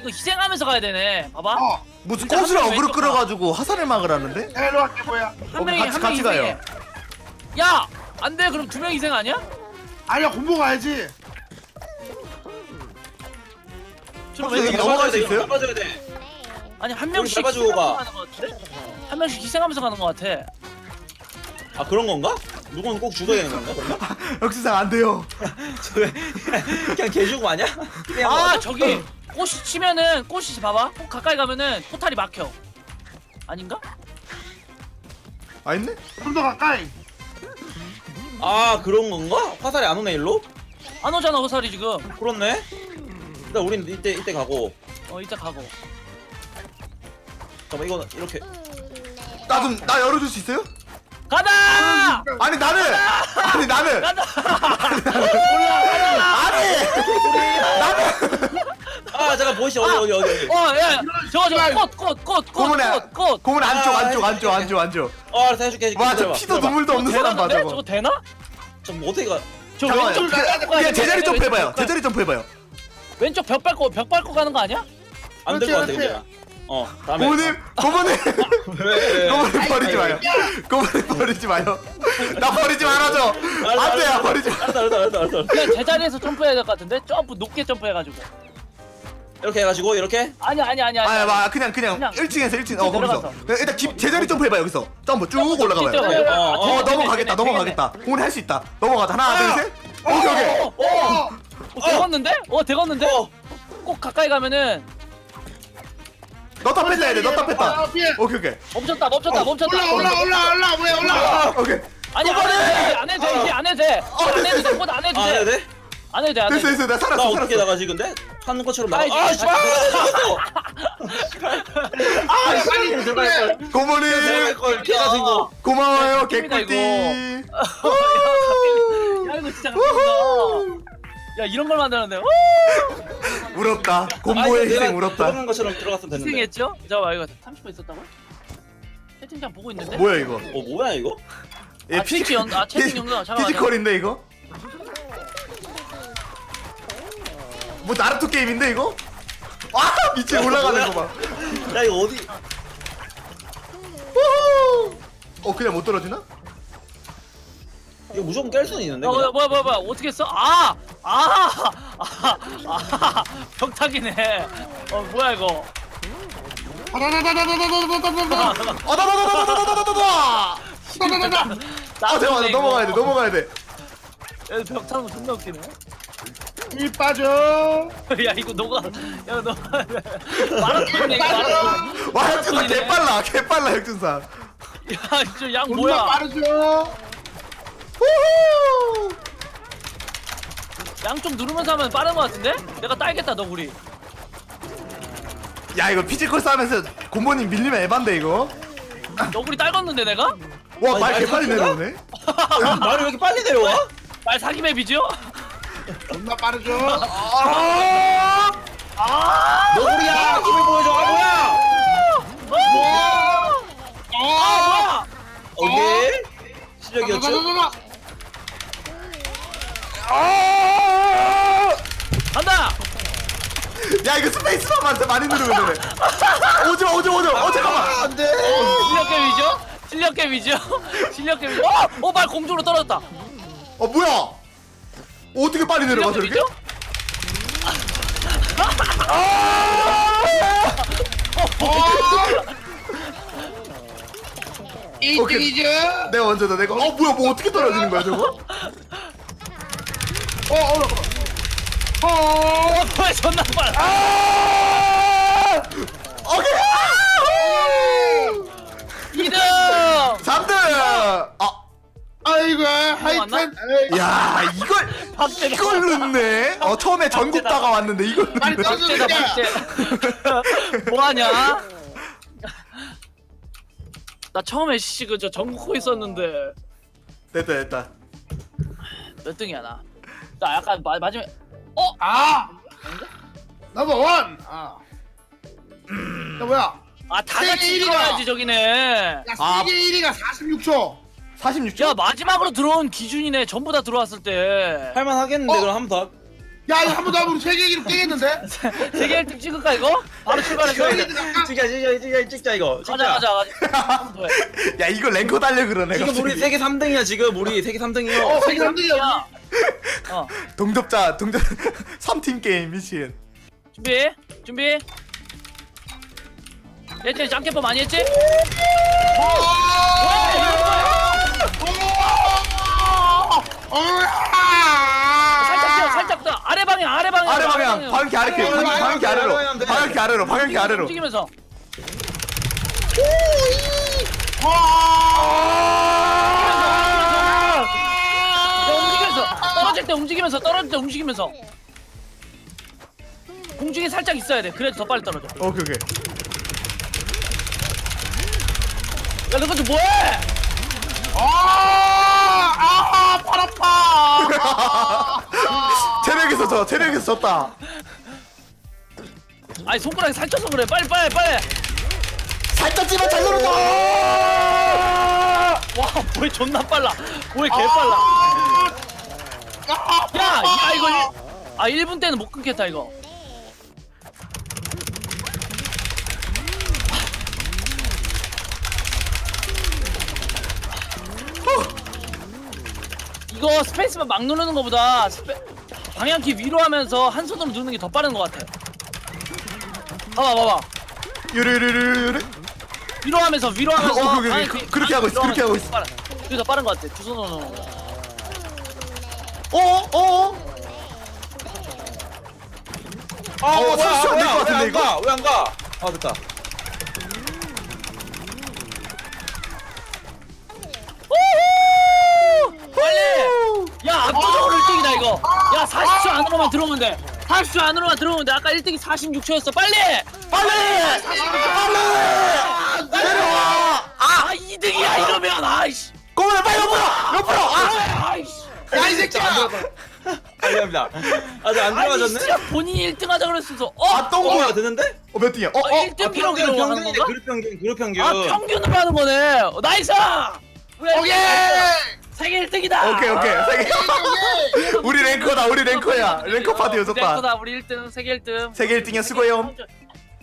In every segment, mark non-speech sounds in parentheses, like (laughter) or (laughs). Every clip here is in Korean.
이거 희생하면서 가야 되네. 봐봐. 어 무슨 진짜 꽃을 한 명이 어그로 왼쪽 끌어가지고 화살을 막으라는데? 내가 할게 뭐야 한 어, 명이 같이- 한 명이 같이 가요. 희생해. 야, 안 돼. 그럼 두 명 희생 아니야? 아니야 공보 가야지 좀 혹시 왜 여기 넘어갈 수 있어요? 잡아줘야 돼. 아니 한 명씩 잡아주고 희생하면서 가. 가는 것 같은데? 한 명씩 희생하면서 가는 것 같아. 아 그런 건가? 누군 꼭 죽어야 되는 건가? 그러면? (laughs) 역시상 안 돼요. (laughs) 저 그냥 개 죽음 아니야? 그냥 아 뭐- 저기 꽃이 치면은 꽃이 봐봐. 꽃 가까이 가면은 포탈이 막혀. 아닌가? 아 있네? 좀더 가까이 아 그런 건가? 화살이 안 오네 일로? 안 오잖아 호살이 지금. 그렇네. 일단 우린 이때 이때 가고. 어 이따 가고. 잠깐 이거 이렇게. 나 좀 나 열어줄 수 있어요? 가다! 아니 나는 아니 나는 가다! 아 잠깐 보이시 어디 어디 어디 어디. 어, 야, 저거 저거 꽃 꽃 꽃 꽃 고문에 꽃, 꽃. 고문 안쪽 아, 안쪽 안쪽 안쪽 안쪽. 어 알았어 해줄게 해줄게. 와 저 기다려봐, 피도 기다려봐. 눈물도 없는 사람 봐? 저거. 저거 되나? 좀 어떻게 가? 저. 왼쪽 그냥 돼. 제자리 좀 왼쪽 해봐요. 제자리 좀 해봐요. 왼쪽 벽 밟고 벽 밟고 가는 거 아니야? 안 될 것 같아 그렇지, 근데. 어 다음에. 고모님 고모님 (laughs) 왜? 고모님 버리지 마요. 고모님 버리지 마요. 나 버리지 말아줘. 안돼요 버리지. 마. 알았어 알았어 알았어 알았어. 그냥 제자리에서 점프해야 될 것 같은데? 점프 높게 점프해가지고. 이렇게 해가지고 이렇게. 아니 아니 아니 아니. 아야 마 그냥 그냥 그냥 1층에서 1층 어 거기서 내려가서. 네, 일단 기, 제자리 점프 해봐 여기서 점프 쭉 올라가봐요. 어, 아, 어, 어 되네, 넘어가겠다 되네, 넘어가겠다. 오늘 할 수 있다. 넘어가자 하나 둘 셋. 오케이 오케이. 되네. 어, 어, 되겠는데? 어? 어. 꼭 가까이 가면은 넣다 뺐다 해야 돼. 넣다 뺐다. 아, 피해. 오케이 오케이. 멈췄다 멈췄다 멈췄다. 올라 올라 올라 올라 왜 올라 오케이. 아니 안 해도 돼, 안 해도 돼 이제 안 해도 돼. 안 해도 돼. 꽃안 해도 아 돼. 해야 돼? 안 해도 돼. 안 해도 됐어 돼. 됐어 나 나 살았어 어떻게 살았어. 나가지 근데? 하는 것처럼. 아이, 아 씨발. 아 빨리 들어갈 걸. 고모님 들어갈 걸. 개 같은 거. 고마워요 개꿀띠. 야 이거 진짜 감사합니다. 야 이런 걸 만들었네. 우! 울었다. 아, 곰보의 내가 희생 울었다. 들어간 것처럼 들어갔으면 됐는데. 희생했죠? 잠깐만 이거 30분 있었다고? 채팅창 보고 있는데? 뭐야 이거? 어 뭐야 이거? 얘 아, 채팅 연- 아, 채팅 연결. 잠깐만요. 피지컬인데 이거? 뭐 나루토 게임인데 이거? 아 미친 올라가는 거 봐. 야 이거 어디? 우후! 어 그냥 못 떨어지나? 이거 무조건 깰 수는 있는데. 어, 뭐야 그냥? 뭐야 뭐야 뭐야 어떻게 했어? 아! 아! 아! 아! 벽타기네. 어 뭐야 이거? 다다다다다다다다다다다 아다다다다다다다다다. 다다다다 아 잠깐만 나 넘어가야 돼 넘어가야 돼. 야, 벽 타는 거 존나 웃기네. 이 빠져 (laughs) 야 이거 너가 야 너. (laughs) 마라톤이네 이거 마라톤. 와 혁준사 마라톤이네. 개빨라 개 빨라 혁준사. 야 진짜 양 존나 뭐야? 빠르죠 우후! 양쪽 누르면서 하면 빠른 거 같은데? 내가 딸겠다 너 우리. 야 이거 피지컬 싸면서 곰보님 밀리면 에반데 이거. 너 우리 딸궜는데 내가? 와 아니, 말말 개빨리 탔나? 내려오네. (laughs) 말이 왜 이렇게 빨리 내려와? 말 사기 맵이죠? 존나 빠르죠 아! 너구리야 힘을 보여줘. 아 뭐야? 아 뭐야? 오케이. 실력이었죠? 다다다다다 아! 간다. 야 이거 스페이스만 많이 누르면 되네. 오지마 오지마 오지마. 어 잠깐만. 안돼. 실력 게임이죠? 실력 게임이죠? 실력 게임이죠? 어! 어! 말 공중으로 떨어졌다. 어 뭐야? 어떻게 빨리 내려가 저렇게? 게임이죠? 이쪽이죠 내가 먼저다 내가. 어 뭐야 뭐 어떻게 떨어지는 거야 저거? 어 어 어 어! 뭐야 존나 빨라. 아! 오케이. 아! 2등! 3등. 아. 아이고 하여튼 에이, 야 이걸 박제다. 이걸 넣네. 어 처음에 전국다가 왔는데 이걸 빨리 넣네. 떨어져 박제다 박제. (laughs) 뭐하냐? (laughs) 나 처음에 씨 그저 전국호 있었는데 됐다 됐다. 몇 등이야 나? 나 약간 마, 마지막에 어? 아 넘버 원 아. 야 뭐야 아다 세계 같이. 들어야지 저기네 야 아. 세계 1위가 46초 46초. 야 마지막으로 들어온 기준이네 전부 다 들어왔을 때 할만 하겠는데 어? 그럼 한 번 더. 야 이거 한번 더 하면 우리 세계 기록 깨겠는데? (laughs) 세계 1등 찍을까 이거? 바로 출발해서 세계 1등 할까? 찍자 찍자 찍자 찍자 이거 가자 찍자 가자 가자 (laughs) 한번 더 해. 야 이거 랭커 달려 그러네 지금 우리 갑자기. 세계 3등이야 지금 우리 세계 3등이요 어 세계 3등이야 야, 어 (laughs) 동접자 동접 3팀 게임 미친 준비 준비 예전에 짱캠퍼 많이 했지? 살짝 뛰어 살짝 더 아래 방향 아래 방향. 아래 방향. 방향키 아래키 아래 방향, 방향키 아래로. 아래 방향 돼. 방향키 아래로 방향키 아래로. 움직이면서. 야, 움직이면서 떨어질 때 움직이면서 떨어질 때 움직이면서. 공중에 살짝 있어야 돼. 그래도 더 빨리 떨어져. 야 오케이 오케이. 너것도 뭐해? 아아팔 아파 져 체력에서 졌다. 아니 손가락에 살쪄서 그래. 빨리 빨리 빨리. 살짝 찌만 잘 누른다 와 뭐해. 존나 빨라. 뭐해 개 빨라. 야, 야 이거 일, 아 1분 때는 못 끊겠다 이거. 이거 스페이스만 막 누르는 것보다 스페, 방향키 위로 하면서 한 손으로 누르는 게 더 빠른 것 같아. 봐봐 봐봐. 유르르르르 위로 하면서 위로 하면서 어, 방향키 그- 그렇게 하고 있어, 그렇게 하고 빠른- 그게 더 빠른 것 같아. 두 손으로 거. 어어 어? 아 어, 설치 안될것 같은데, 이거? 왜안 가? 아 됐다 우후! 빨리! 야 압도적으로 1등이다 이거 야 40초 안으로만 들어오면 돼. 40초 안으로만 들어오면 돼. 아까 1등이 46초였어. 빨리! 빨리! 빨리! 내려와! 아 2등이야 이러면. 아이씨. 꼬마야 빨리 옆으로! 옆으로! 아! 아이씨. 야 이 새끼야! 감사합니다. 아직 안 아니 들어가졌네? 진짜 본인이 1등 하자 그랬어서. 어? 아, 똥어 뭐야 뭐야 되는데? 어 몇 등이야? 어, 어어. 1등 기록으로 하는 평균이네 건가? 그룹 평균 그룹 평균. 아 평균으로 하는 거네. 어, 나이스! 오케이 세계 1등이다! 오케이 오케이. 세계 우리 랭커다 우리 랭커야. 랭커 파티 여섯 번 랭커다 우리 1등 세계 1등. 세계 1등이야 수고해요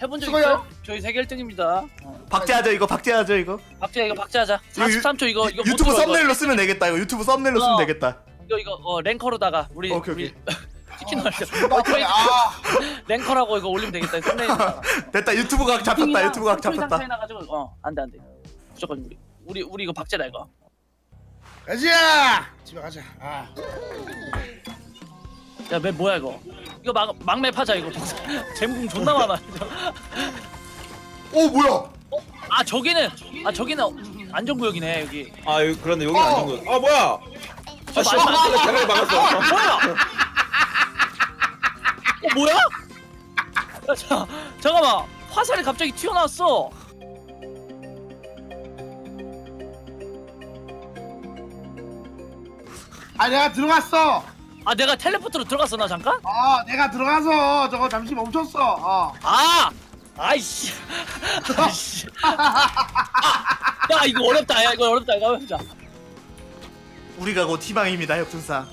해본 적 수고해요. 있어요? 저희 세계 1등입니다. 박제하죠 이거. 박제하죠 이거. 박자 이거 박자하자. 이거 유- 43초 이거 이거 못 유튜브 이거. 썸네일로 쓰면 되겠다 이거. 유튜브 썸네일로 쓰면 어. 되겠다. 이거 이거 어 랭커로다가 우리 오케이, 우리 오케이. (laughs) 치킨 넣으려 아. (laughs) 랭커라고 이거 올리면 되겠다 썸네일에다가 (laughs) 됐다 유튜브 각 잡혔다 유튜브 각 잡혔다. 나가지고 어 안돼 안 돼. 무조건 우리 우리 우리 이거 박제다 이거 가자! 집에 가자. 아. 야맵 뭐야 이거? 이거 막 막맵 하자 이거. (laughs) 잼궁 존나 많아 오 뭐야? 아 저기는 아 저기는 안전구역이네 여기. 아 여기 그런데 여기 어. 안 좋은 거아 뭐야? 저 씨, 말도 안 돼. 자리를 막았어 뭐야? 어 뭐야? 야 자, 잠깐만. 화살이 갑자기 튀어나왔어 아 내가 들어갔어 아 내가 텔레포트로 들어갔어 나 잠깐 아 내가 들어가서 저거 잠시 멈췄어 어 아! 아이씨. 아이씨. 야, 이거 어렵다. 야, 이거 어렵다. 이거 해보자. 우리가 곧 희망입니다 혁준사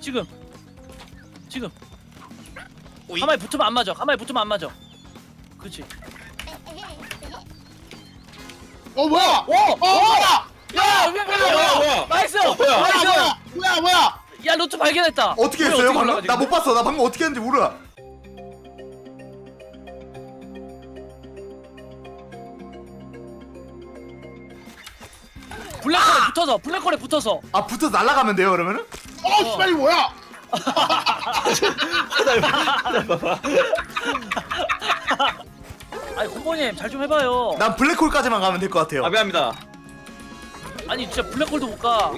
지금. 지금. 오이. 가만히 붙으면 안 맞아. 가만히 붙으면 안 맞아. 그렇지. 어 뭐야 오! 어 뭐야 야, 뭐야, 왜, 뭐야? 나이스! 나이스! 뭐야 뭐야 야, 로트 발견했다. 어떻게 했어요 방금? 올라가지, 나못 근데? 봤어 나 방금 어떻게 했는지 몰라 블랙홀에 붙어서, 블랙홀에 붙어서. 아 붙어서 날아가면 돼요 그러면은? 어 씨발 이거 뭐야 (laughs) 아니, 공보님, 잘 좀 해봐요. 난 블랙홀까지만 가면 될 것 같아요 아 미안합니다 아니, 진짜 블랙홀도 못 가.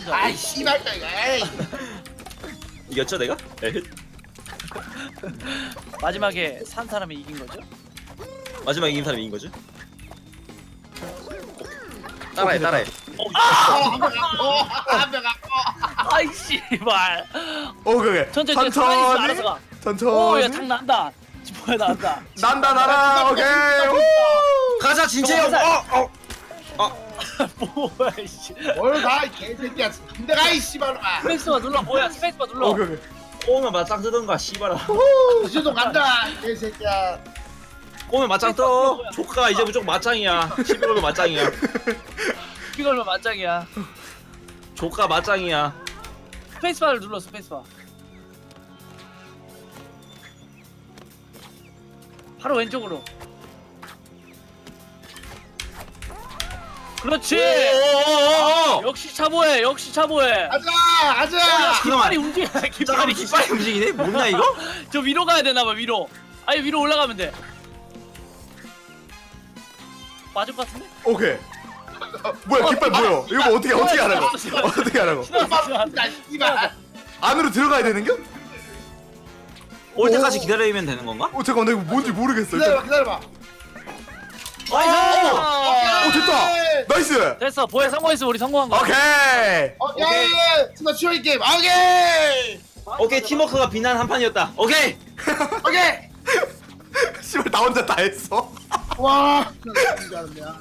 진짜. 아이 씨발 에이 (laughs) 이겼죠 내가? 에헤. 마지막에 산 사람이 이긴 거죠? 마지막 이긴 사람이 이긴 거지? 따라해 따라해 어한명 갖고 아이, 씨발. 오 그게 천천히, 천천히, 천천히 알아서 가. 천천히 오, 야, 탕 난다. 뭐야, 난다. 난다 나라 오케이 우! 가자 진채형 어! 어! 뭐야, 씨. 뭘가이 개새끼야. 근데 가이 씨발놈아. 스페이스바 눌러, 뭐야, 스페이스바 눌러. 오케이 오케이. 꼬우면 맞짱 뜨던가 씨발아. 시도 간다 개새끼야. 꼬우면 맞짱 떠. 조카 이제 무조건 맞짱이야. 11월도 맞짱이야. 이걸로 맞짱이야. 조카 맞짱이야. 스페이스바를 눌러 스페이스바. 바로 왼쪽으로 그렇지. 오오오오 역시 차보해 역시 차보해. 가자 가자. 깃발이 움직여. (laughs) 잠깐만 깃발이 깃발이 움직이네? 뭐냐 이거? (laughs) 저 위로 가야 되나 봐 위로. 아니 위로 올라가면 돼. 맞을 것 같은데? 오케이. 뭐야 깃발 뭐야? 이거 뭐 어떻게 어떻게 (laughs) 하라고? 어떻게 하라고? 씨발 안으로 들어가야 되는겨? 올 때까지 기다리면 되는 건가? 어 잠깐 나 이거 뭔지 모르겠어 기다려봐 기다려봐. 나이스! 어 됐다 나이스 됐어 보혜 성공했어. 우리 성공한 거야. 오케이. 오케이 스나 추리 게임. 오케이. 오케이 팀워크가 비난 한 판이었다. 오케이. (laughs) 오케이. (laughs) 씨발 나 혼자 다 했어. 와. (laughs) 진짜 잘한다